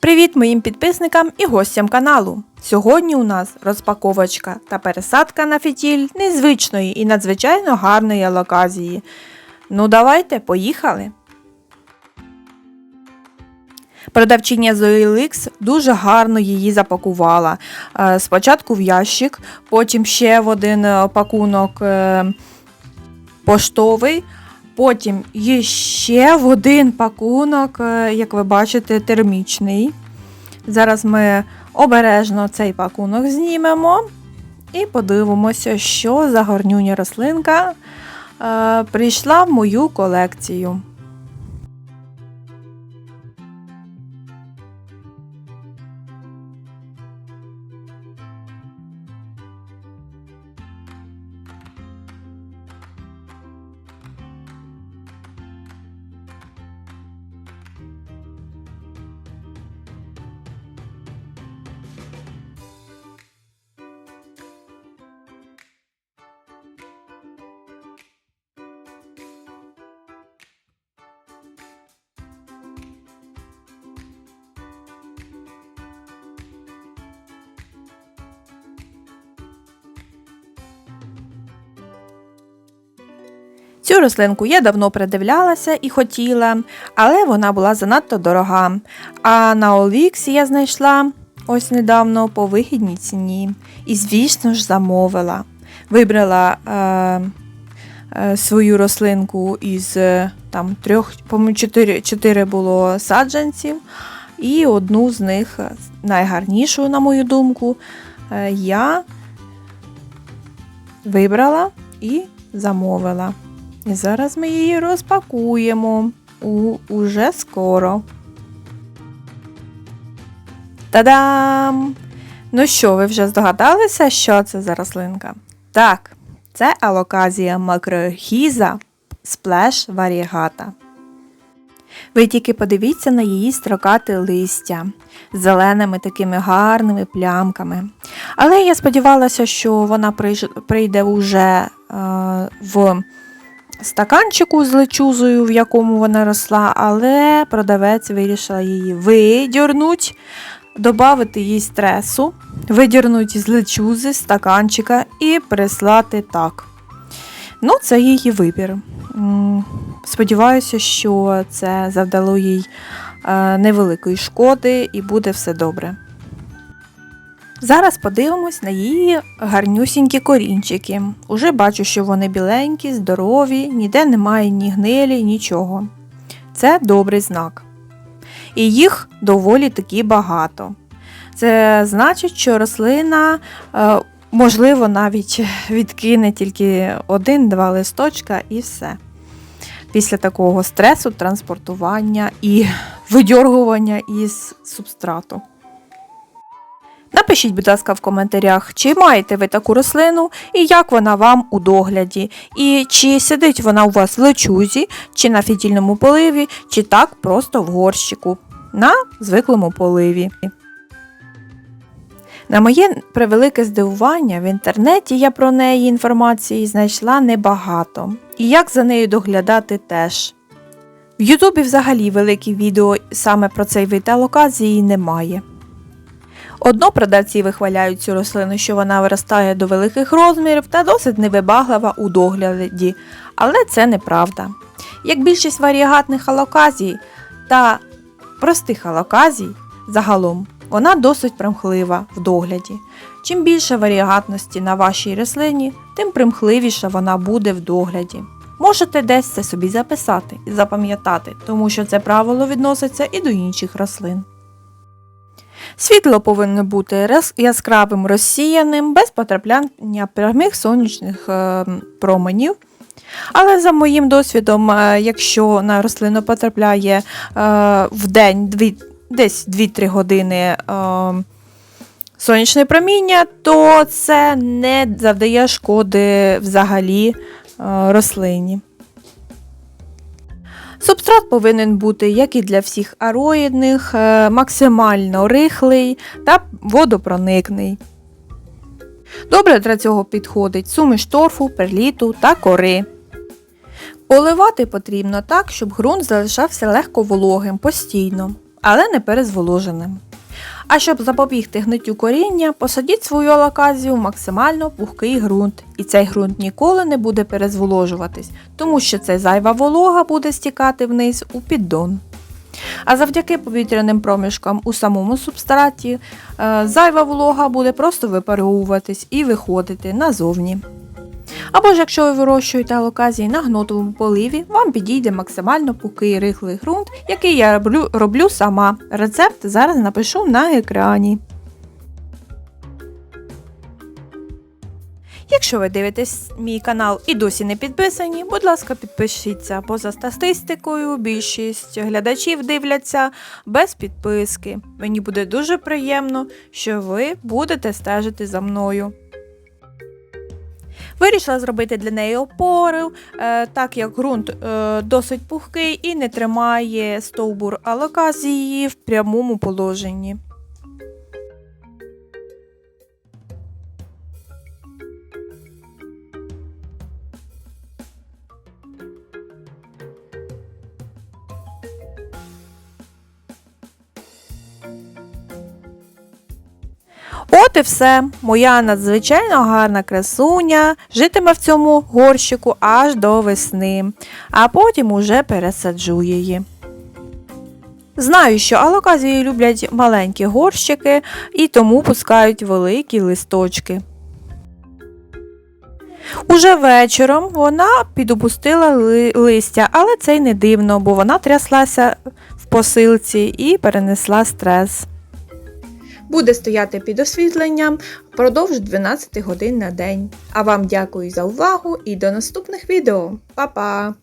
Привіт моїм підписникам і гостям каналу. Сьогодні у нас розпаковочка та пересадка на фітіль незвичної і надзвичайно гарної алоказії. Ну давайте, поїхали. Продавчиня ZoeLix дуже гарно її запакувала. Е, Спочатку в ящик, потім ще в один е, пакунок е, поштовий, потім ще в один пакунок, як ви бачите, термічний. Зараз ми обережно цей пакунок знімемо і подивимося, що за горнюня рослинка прийшла в мою колекцію. Цю рослинку я давно придивлялася і хотіла, але вона була занадто дорога. А на OLX я знайшла ось недавно по вигідній ціні. І, звісно ж, замовила. Вибрала е, е, свою рослинку із е, там трьох, по-моєму, чотири, чотири було саджанців, і одну з них, е, найгарнішу, на мою думку, е, я вибрала і замовила. І зараз ми її розпакуємо у, уже скоро. Та-дам! Ну що, ви вже здогадалися, що це за рослинка? Так, це алоказія макрохіза сплеш варігата. Ви тільки подивіться на її строкате листя з зеленими такими гарними плямками. Але я сподівалася, що вона прийде уже е, в стаканчику з лечузою, в якому вона росла, але продавець вирішила її видірнуть, додати їй стресу, видірнути з лечузи, стаканчика і прислати так. Ну, це її вибір. Сподіваюся, що це завдало їй е, невеликої шкоди і буде все добре. Зараз подивимось на її гарнюсінькі корінчики. Уже бачу, що вони біленькі, здорові, ніде немає ні гнилі, нічого. Це добрий знак. І їх доволі таки багато. Це значить, що рослина, е, можливо, навіть відкине тільки один-два листочка і все. Після такого стресу, транспортування і видьоргування із субстрату. Напишіть, будь ласка, в коментарях, чи маєте ви таку рослину і як вона вам у догляді, і чи сидить вона у вас в лечузі, чи на фітільному поливі, чи так просто в горщику на звиклому поливі. На моє превелике здивування, в інтернеті я про неї інформації знайшла небагато. І як за нею доглядати теж. В Ютубі взагалі великі відео саме про цей вид алоказії немає. Одно продавці вихваляють цю рослину, що вона виростає до великих розмірів та досить невибаглива у догляді, але це неправда. Як більшість варіагатних алоказій та простих алоказій загалом, вона досить примхлива в догляді. Чим більше варіагатності на вашій рослині, тим примхливіша вона буде в догляді. Можете десь це собі записати і запам'ятати, тому що це правило відноситься і до інших рослин. Світло повинно бути яскравим розсіяним, без потрапляння прямих сонячних е, променів. Але за моїм досвідом, е, якщо на рослину потрапляє е, в день десь 2-3 години сонячне проміння, то це не завдає шкоди взагалі рослині. Субстрат повинен бути, як і для всіх ароїдних, е, максимально рихлий та водопроникний. Добре для цього підходить суміш торфу, перліту та кори. Поливати потрібно так, щоб ґрунт залишався легко вологим постійно, але не перезволоженим. А щоб запобігти гниттю коріння, посадіть свою алаказію в максимально пухкий ґрунт, і цей ґрунт ніколи не буде перезволожуватись, тому що ця зайва волога буде стікати вниз у піддон. А завдяки повітряним проміжкам у самому субстраті е, зайва волога буде просто випаровуватись і виходити назовні. Або ж якщо ви вирощуєте алоказії на гнотовому поливі, вам підійде максимально пухкий рихлий ґрунт, який я роблю, роблю сама. Рецепт зараз напишу на екрані. Якщо ви дивитесь мій канал і досі не підписані, будь ласка, підпишіться. Поза статистикою, більшість глядачів дивляться без підписки. Мені буде дуже приємно, що ви будете стежити за мною. Вирішила зробити для неї опори, е, так як ґрунт е, досить пухкий і не тримає стовбур алоказії в прямому положенні. От і все. Моя надзвичайно гарна красуня житиме в цьому горщику аж до весни, а потім уже пересаджу її. Знаю, що алоказії люблять маленькі горщики і тому пускають великі листочки. Уже вечором вона підопустила ли- листя, але це й не дивно, бо вона тряслася в посилці і перенесла стрес. Буде стояти під освітленням впродовж 12 годин на день. А вам дякую за увагу і до наступних відео. Па-па!